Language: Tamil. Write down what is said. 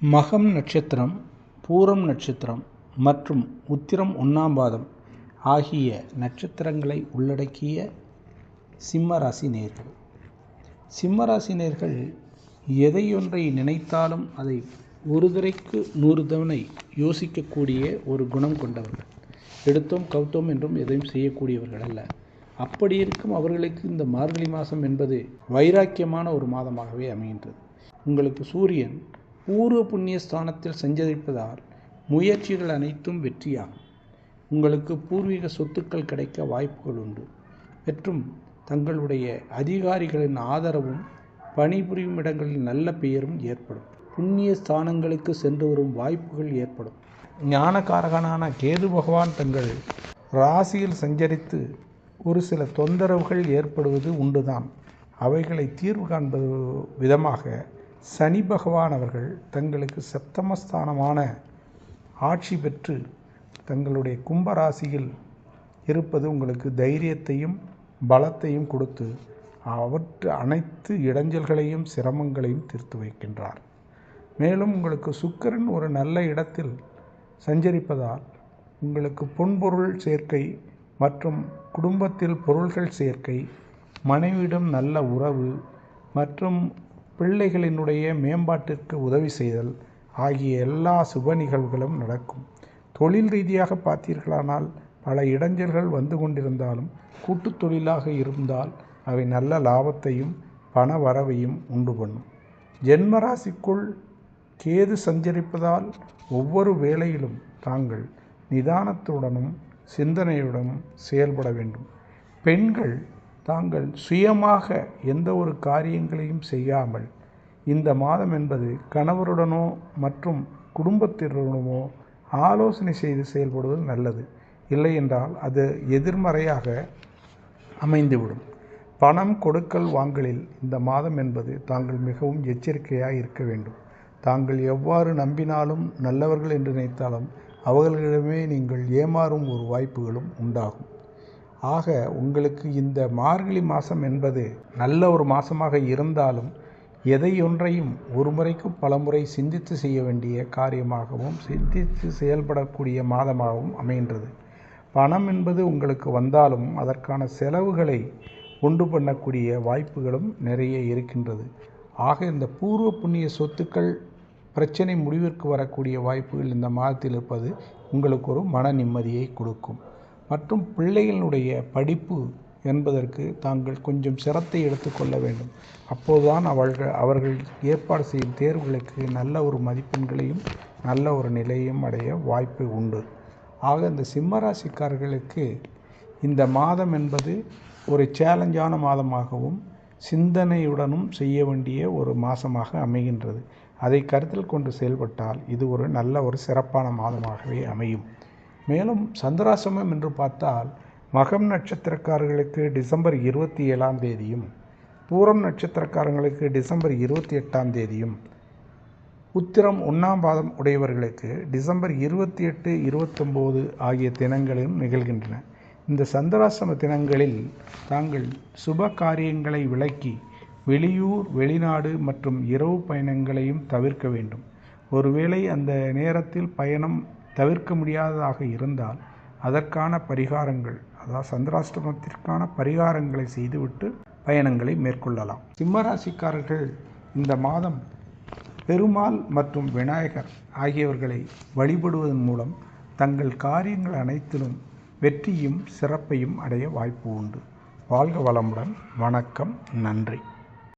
மகம் நட்சத்திரம் பூரம் நட்சத்திரம் மற்றும் உத்திரம் ஒன்றாம் பாதம் ஆகிய நட்சத்திரங்களை உள்ளடக்கிய சிம்ம ராசி நேர்கள். சிம்ம ராசி நேர்கள் எதையொன்றை நினைத்தாலும் அதை ஒரு தரைக்கு நூறு தவணை யோசிக்கக்கூடிய ஒரு குணம் கொண்டவர்கள். எடுத்தோம் கவுத்தோம் என்றும் எதையும் செய்யக்கூடியவர்கள் அல்ல. அப்படி இருக்கும் அவர்களுக்கு இந்த மார்கழி மாதம் என்பது வைராக்கியமான ஒரு மாதமாகவே அமைகின்றது. உங்களுக்கு சூரியன் பூர்வ புண்ணிய ஸ்தானத்தில் சஞ்சரிப்பதால் முயற்சிகள் அனைத்தும் வெற்றியாகும். உங்களுக்கு பூர்வீக சொத்துக்கள் கிடைக்க வாய்ப்புகள் உண்டு. மற்றும் தங்களுடைய அதிகாரிகளின் ஆதரவும் பணிபுரியும் இடங்களில் நல்ல பெயரும் ஏற்படும். புண்ணிய ஸ்தானங்களுக்கு சென்று வரும் வாய்ப்புகள் ஏற்படும். ஞானகாரகனான கேது பகவான் தங்கள் ராசியில் சஞ்சரித்து ஒரு சில தொந்தரவுகள் ஏற்படுவது உண்டுதான். அவைகளை தீர்வு காண்பது விதமாக சனி பகவான் அவர்கள் தங்களுக்கு சப்தமஸ்தானமான ஆட்சி பெற்று தங்களுடைய கும்பராசியில் இருப்பது உங்களுக்கு தைரியத்தையும் பலத்தையும் கொடுத்து அவற்று அனைத்து இடைஞ்சல்களையும் சிரமங்களையும் தீர்த்து வைக்கின்றார். மேலும் உங்களுக்கு சுக்கரன் ஒரு நல்ல இடத்தில் சஞ்சரிப்பதால் உங்களுக்கு பொன்பொருள் சேர்க்கை மற்றும் குடும்பத்தில் பொருள்கள் சேர்க்கை மனைவியிடம் நல்ல உறவு மற்றும் பிள்ளைகளினுடைய மேம்பாட்டிற்கு உதவி செய்தல் ஆகிய எல்லா சுப நிகழ்வுகளும் நடக்கும். தொழில் ரீதியாக பார்த்தீர்களானால் பல இடைஞ்சல்கள் வந்து கொண்டிருந்தாலும் கூட்டு தொழிலாக இருந்தால் அவை நல்ல லாபத்தையும் பண வரவையும் உண்டு பண்ணும். ஜென்மராசிக்குள் கேது சஞ்சரிப்பதால் ஒவ்வொரு வேளையிலும் தாங்கள் நிதானத்துடனும் சிந்தனையுடனும் செயல்பட வேண்டும். பெண்கள் தாங்கள் சுயமாக எந்த ஒரு காரியங்களையும் செய்யாமல் இந்த மாதம் என்பது கணவருடனோ மற்றும் குடும்பத்தினருடனோ ஆலோசனை செய்து செயல்படுவது நல்லது. இல்லை என்றால் அது எதிர்மறையாக அமைந்துவிடும். பணம் கொடுக்கல் வாங்கலில் இந்த மாதம் என்பது தாங்கள் மிகவும் எச்சரிக்கையாக இருக்க வேண்டும். தாங்கள் எவ்வாறு நம்பினாலும் நல்லவர்கள் என்று நினைத்தாலும் அவர்களிடமே நீங்கள் ஏமாறும் ஒரு வாய்ப்புகளும் உண்டாகும். ஆக உங்களுக்கு இந்த மார்கழி மாதம் என்பது நல்ல ஒரு மாதமாக இருந்தாலும் எதையொன்றையும் ஒரு முறைக்கு பல முறை சிந்தித்து செய்ய வேண்டிய காரியமாகவும் சிந்தித்து செயல்படக்கூடிய மாதமாகவும் அமைகின்றது. பணம் என்பது உங்களுக்கு வந்தாலும் அதற்கான செலவுகளை உண்டு பண்ணக்கூடிய வாய்ப்புகளும் நிறைய இருக்கின்றது. ஆக இந்த பூர்வ புண்ணிய சொத்துக்கள் பிரச்சனை முடிவிற்கு வரக்கூடிய வாய்ப்புகள் இந்த மாதத்தில் இருப்பது உங்களுக்கு ஒரு மன நிம்மதியை கொடுக்கும். மற்றும் பிள்ளைகளுடைய படிப்பு என்பதற்கு தாங்கள் கொஞ்சம் சிரத்தை எடுத்துக்கொள்ள வேண்டும். அப்போதுதான் அவர்கள் அவர்கள் ஏற்பாடு செய்யும் தேர்வுகளுக்கு நல்ல ஒரு மதிப்பெண்களையும் நல்ல ஒரு நிலையும் அடைய வாய்ப்பு உண்டு. ஆக இந்த சிம்மராசிக்காரர்களுக்கு இந்த மாதம் என்பது ஒரு சேலஞ்சான மாதமாகவும் சிந்தனையுடனும் செய்ய வேண்டிய ஒரு மாதமாக அமைகின்றது. அதை கருத்தில் கொண்டு செயல்பட்டால் இது ஒரு நல்ல ஒரு சிறப்பான மாதமாகவே அமையும். மேலும் சந்திராசிரமம் என்று பார்த்தால் மகம் நட்சத்திரக்காரர்களுக்கு டிசம்பர் இருபத்தி ஏழாம் தேதியும் பூரம் நட்சத்திரக்காரங்களுக்கு டிசம்பர் இருபத்தி எட்டாம் தேதியும் உத்திரம் ஒன்றாம் பாதம் உடையவர்களுக்கு டிசம்பர் இருபத்தி எட்டு இருபத்தொம்போது ஆகிய தினங்களும் நிகழ்கின்றன. இந்த சந்திராசிரம தினங்களில் தாங்கள் சுப காரியங்களை விளக்கி வெளியூர் வெளிநாடு மற்றும் இரவு பயணங்களையும் தவிர்க்க வேண்டும். ஒருவேளை அந்த நேரத்தில் பயணம் தவிர்க்க முடியாததாக இருந்தால் அதற்கான பரிகாரங்கள் அதாவது சந்திராஷ்டமத்திற்கான பரிகாரங்களை செய்துவிட்டு பயணங்களை மேற்கொள்ளலாம். சிம்மராசிக்காரர்கள் இந்த மாதம் பெருமாள் மற்றும் விநாயகர் ஆகியவர்களை வழிபடுவதன் மூலம் தங்கள் காரியங்கள் அனைத்திலும் வெற்றியும் சிறப்பையும் அடைய வாய்ப்பு உண்டு. வாழ்க வளமுடன். வணக்கம். நன்றி.